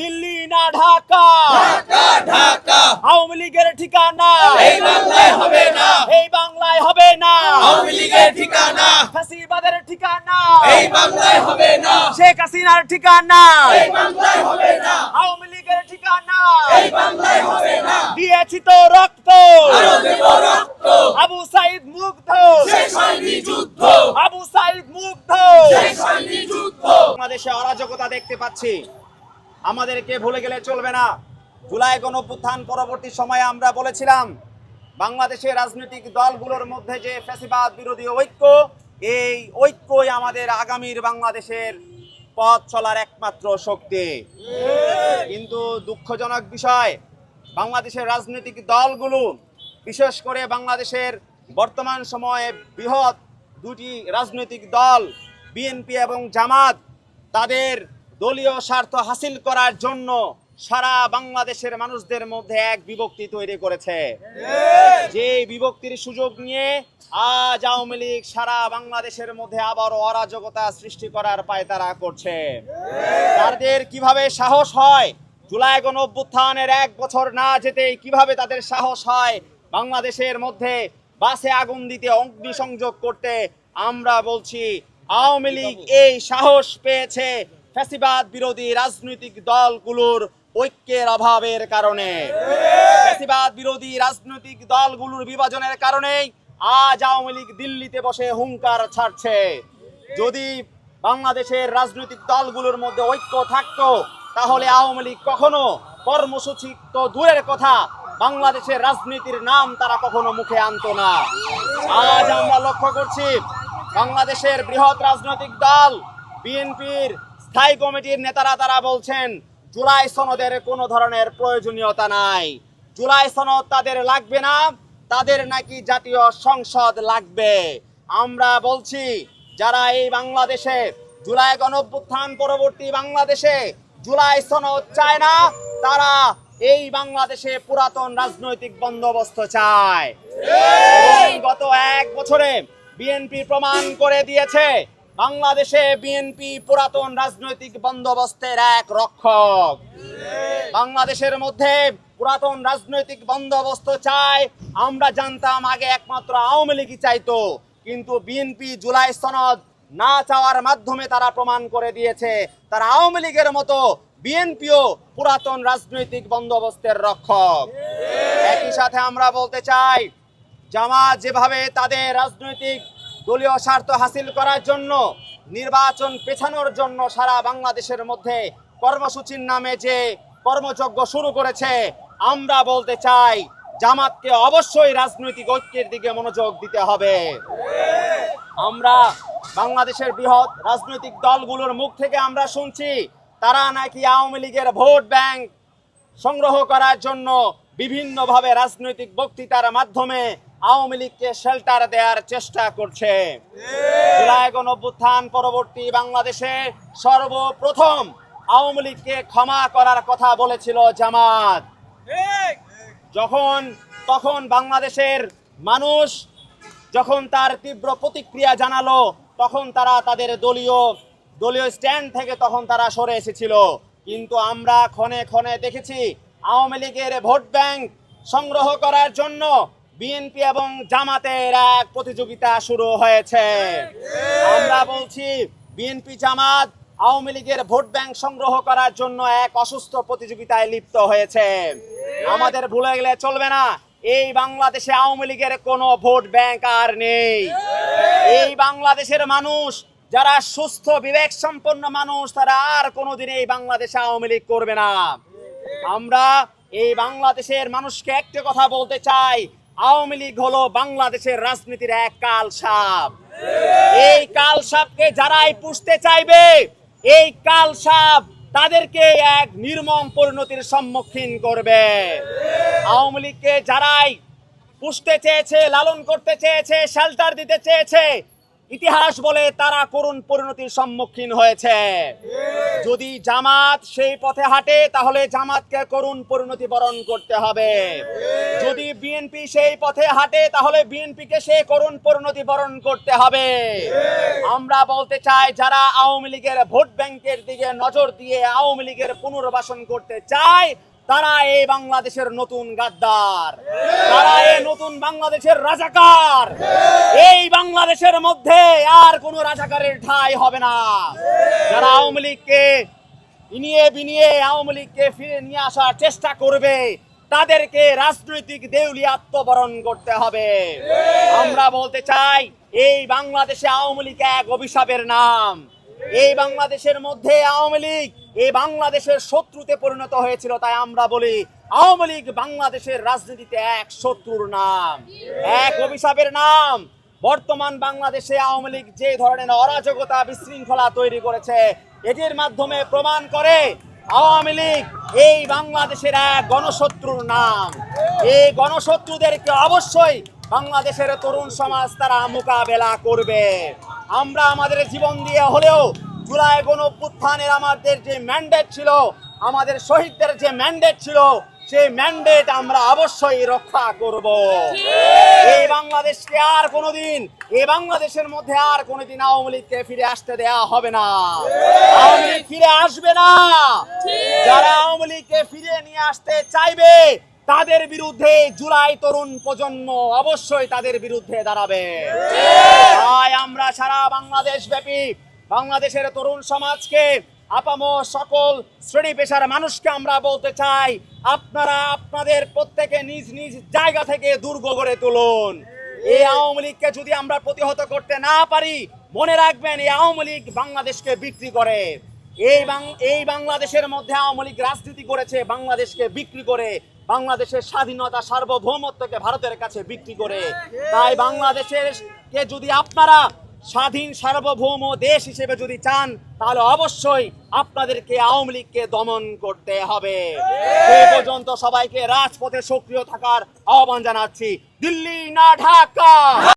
দিল্লি না ঢাকা? ঢাকা আওয়ামী লীগের ঠিকানা? এই বাংলায় হবে না। এই বাংলায় হবে না। আওয়ামী লীগের ঠিকানা। ফাঁসিবাদের ঠিকানা। এই বাংলায় হবে না। শেখ হাসিনার ঠিকানা। এই বাংলায় হবে না। আওয়ামী লীগের ঠিকানা। এই বাংলায় হবে না। দিয়েছি তো রক্ত। আরও দেব রক্ত। আবু সাইদ মুগ্ধ। শেষ হয়নি যুদ্ধ। আবু সাইদ মুগ্ধ। শেষ হয়নি যুদ্ধ। বাংলাদেশে অরাজকতা দেখতে পাচ্ছি। আমাদেরকে ভুলে গেলে চলবে না। জুলাই গণঅভ্যুত্থান পরবর্তী সময়ে আমরা বলেছিলাম, বাংলাদেশের রাজনৈতিক দলগুলোর মধ্যে যে ফ্যাসিবাদ বিরোধী ঐক্য, এই ঐক্যই আমাদের আগামীর বাংলাদেশের পথ চলার একমাত্র শক্তি। কিন্তু দুঃখজনক বিষয়, বাংলাদেশের রাজনৈতিক দলগুলো, বিশেষ করে বাংলাদেশের বর্তমান সময়ে বৃহৎ দুটি রাজনৈতিক দল, বিএনপি এবং জামাত, তাদের দলীয় স্বার্থ হাসিল করার জন্য সারা বাংলাদেশের মানুষদের মধ্যে এক বিভক্তি তৈরি করেছে। যে বিভক্তির সুযোগ নিয়ে আজ আওয়ামী লীগ সারা বাংলাদেশের মধ্যে আবার অরাজকতা সৃষ্টি করার পায়তারা করছে। তাদের কীভাবে সাহস হয়? জুলাই গণ অভ্যুত্থানের এক বছর না যেতেই কীভাবে তাদের সাহস হয়? বাংলাদেশের মধ্যে বাসে আগুন দিতে অগ্নিসংযোগ করতে আমরা বলছি, আওয়ামী লীগ এই সাহস পেয়েছে। ফ্যাসিবাদ বিরোধী রাজনৈতিক দলগুলোর ঐক্যের অভাবের কারণে। ফ্যাসিবাদ বিরোধী রাজনৈতিক দলগুলোর বিভাজনের কারণেই আজ আওয়ামী লীগ দিল্লিতে বসে হুঙ্কার ছাড়ছে। যদি বাংলাদেশের রাজনৈতিক দলগুলোর মধ্যে ঐক্য থাকত, তাহলে আওয়ামী লীগ কখনো কর্মসূচি তো দূরের কথা, বাংলাদেশের রাজনীতির নাম তারা কখনো মুখে আনতো না। আজ আমরা লক্ষ্য করছি, বাংলাদেশের বৃহৎ রাজনৈতিক দল, বিএনপির স্থায়ী কমিটির নেতারা তারা বলছেন জুলাই সনদের কোনো ধরনের প্রয়োজনীয়তা নাই। জুলাই সনদ তাদের লাগবে না তাদের নাকি জাতীয় সংসদ লাগবে। আমরা বলছি যারা এই বাংলাদেশে জুলাই গণঅভ্যুত্থান পরবর্তী বাংলাদেশে জুলাই সনদ চায় না তারা এই বাংলাদেশে পুরাতন রাজনৈতিক বন্দোবস্ত চায়। গত এক বছরে বিএনপি প্রমাণ করে দিয়েছে বাংলাদেশে বিএনপি পুরাতন রাজনৈতিক বন্দোবস্তের এক রক্ষক। বাংলাদেশের মধ্যে পুরাতন রাজনৈতিক বন্দোবস্ত চায় আমরা জানতাম আগে একমাত্র আওয়ামী লীগই চাইতো, কিন্তু বিএনপি জুলাই সনদ না চাওয়ার মাধ্যমে তারা প্রমাণ করে দিয়েছে, তারা আওয়ামী লীগের মতো বিএনপিও পুরাতন রাজনৈতিক বন্দোবস্তের রক্ষক। একই সাথে আমরা বলতে চাই, জামাত যেভাবে তাদের রাজনৈতিক দলীয় স্বার্থ হাসিল করার জন্য, নির্বাচন পেছানোর জন্য সারা বাংলাদেশের মধ্যে কর্মসূচির নামে যে কর্মযজ্ঞ শুরু করেছে, আমরা বলতে চাই, জামাতকে অবশ্যই রাজনৈতিক ঐক্যের দিকে মনোযোগ দিতে হবে। আমরা বাংলাদেশের বৃহৎ রাজনৈতিক দলগুলোর মুখ থেকে আমরা শুনছি, তারা নাকি আওয়ামী লীগের ভোট ব্যাংক সংগ্রহ করার জন্য বিভিন্নভাবে রাজনৈতিক বক্তৃতার মাধ্যমে আওয়ামী লীগকে শেল্টার দেওয়ার চেষ্টা করছে। জুলাই পরবর্তী বাংলাদেশে সর্বপ্রথম আওয়ামী লীগকে ক্ষমা করার কথা বলেছিল জামাত। যখন, তখন বাংলাদেশের মানুষ যখন তার তীব্র প্রতিক্রিয়া জানালো, তখন তারা তাদের দলীয় দলীয় স্ট্যান্ড থেকে তখন তারা সরে এসেছিল। কিন্তু আমরা ক্ষণে ক্ষণে দেখেছি, আওয়ামী লীগের ভোট ব্যাংক সংগ্রহ করার জন্য বিএনপি এবং জামাতের এক প্রতিযোগিতা শুরু হয়েছে। আমরা বলছি বিএনপি জামাত আওয়ামী লীগের ভোট ব্যাংক সংগ্রহ করার জন্য এক অসুস্থ প্রতিযোগিতায় লিপ্ত হয়েছে। আমাদের ভুলে গেলে চলবে না, এই বাংলাদেশে আওয়ামী লীগের কোনো ভোট ব্যাংক আর নেই। এই বাংলাদেশের মানুষ, যারা সুস্থ বিবেক সম্পন্ন মানুষ, তারা আর কোনোদিন এই বাংলাদেশে আওয়ামী লীগ করবে না। আমরা এই বাংলাদেশের মানুষকে একটা কথা বলতে চাই আওয়ামী লীগ হলো বাংলাদেশের রাজনীতির এক কাল সাপ। এই কাল সাপকে যারাই পুষতে চাইবে, এই কাল সাপ তাদেরকে এক নির্মম পরিণতির সম্মুখীন করবে। আওয়ামী লীগকে যারাই পুষতে চেয়েছে, লালন করতে চেয়েছে শেল্টার দিতে চেয়েছে ইতিহাস বলে তারা করুণ পরিণতির সম্মুখীন হয়েছে। যদি জামাত সেই পথে হাঁটে, তাহলে জামাতকে করুণ পরিণতি বরণ করতে হবে। যদি বিএনপি সেই পথে হাঁটে, তাহলে বিএনপিকে সে করুণ পরিণতি বরণ করতে হবে। আমরা বলতে চাই, যারা আওয়ামী লীগের ভোট ব্যাংকের দিকে নজর দিয়ে আওয়ামী লীগের পুনর্বাসন করতে চায়, তারা এই বাংলাদেশের নতুন গাদ্দার। তারা এই নতুন বাংলাদেশের রাজাকার। বাংলাদেশের মধ্যে আর কোনো রাজাকারের ঠাঁই হবে না। যারা আওয়ামী লীগকে ইনিয়ে বিনিয়ে আওয়ামী লীগকে ফিরে নিয়ে আসার চেষ্টা করবে, তাদেরকে রাজনৈতিক দেউলি আত্মবরণ করতে হবে। আমরা বলতে চাই, এই বাংলাদেশে আওয়ামী লীগ এক অভিশাপের নাম। এই বাংলাদেশের মধ্যে আওয়ামী লীগ এই বাংলাদেশের শত্রুতে পরিণত হয়েছিল তাই আমরা বলি, আওয়ামী লীগ বাংলাদেশের রাজনীতিতে এক শত্রুর নাম। এক অভিশাপের নাম। বর্তমান বাংলাদেশে আওয়ামী লীগ যে ধরনের অরাজকতা বিশৃঙ্খলা তৈরি করেছে, এটির মাধ্যমে প্রমাণ করে আওয়ামী লীগ এই বাংলাদেশের এক গণশত্রুর নাম। এই গণশত্রুদেরকে অবশ্যই বাংলাদেশের তরুণ সমাজ তারা মোকাবেলা করবে। আমরা আমাদের জীবন দিয়ে হলেও জুলাই গণ আমাদের যে ম্যান্ডেট ছিল, আমাদের শহীদদের যে ম্যান্ডেট ছিল সেই ম্যান্ডেট আমরা অবশ্যই রক্ষা করব। এই বাংলাদেশকে আর কোনোদিন এই বাংলাদেশের মধ্যে আর কোনোদিন আওয়ামী লীগকে ফিরে আসতে দেয়া হবে না। আওয়ামী লীগ ফিরে আসবে না। যারা আওয়ামী লীগকে ফিরিয়ে নিয়ে আসতে চাইবে তাদের বিরুদ্ধে জুলাই তরুণ প্রজন্ম অবশ্যই তাদের বিরুদ্ধে দাঁড়াবে। তাই আমরা সারা বাংলাদেশ ব্যাপী বাংলাদেশের তরুণ সমাজকে আপামো সকল শ্রেণি পেশার মানুষকে আমরা বলতে চাই, আপনারা আপনাদের প্রত্যেকে নিজ নিজ জায়গা থেকে দুর্গ গড়ে তুলুন। এই আওয়ামী লীগকে যদি আমরা প্রতিহত করতে না পারি, মনে রাখবেন এই আওয়ামী লীগ বাংলাদেশকে বিক্রি করে। এই এই বাংলাদেশের মধ্যে আওয়ামী লীগ রাজনীতি করেছে, বাংলাদেশকে বিক্রি করে, বাংলাদেশের স্বাধীনতা, সার্বভৌমত্বকে ভারতের কাছে বিক্রি করে। তাই বাংলাদেশের কে যদি আপনারা স্বাধীন সার্বভৌম দেশ হিসেবে যদি চান, তাহলে অবশ্যই আপনাদেরকে আওয়ামী লীগকে দমন করতে হবে। সে পর্যন্ত সবাইকে রাজপথে সক্রিয় থাকার আহ্বান জানাচ্ছি। দিল্লি না ঢাকা!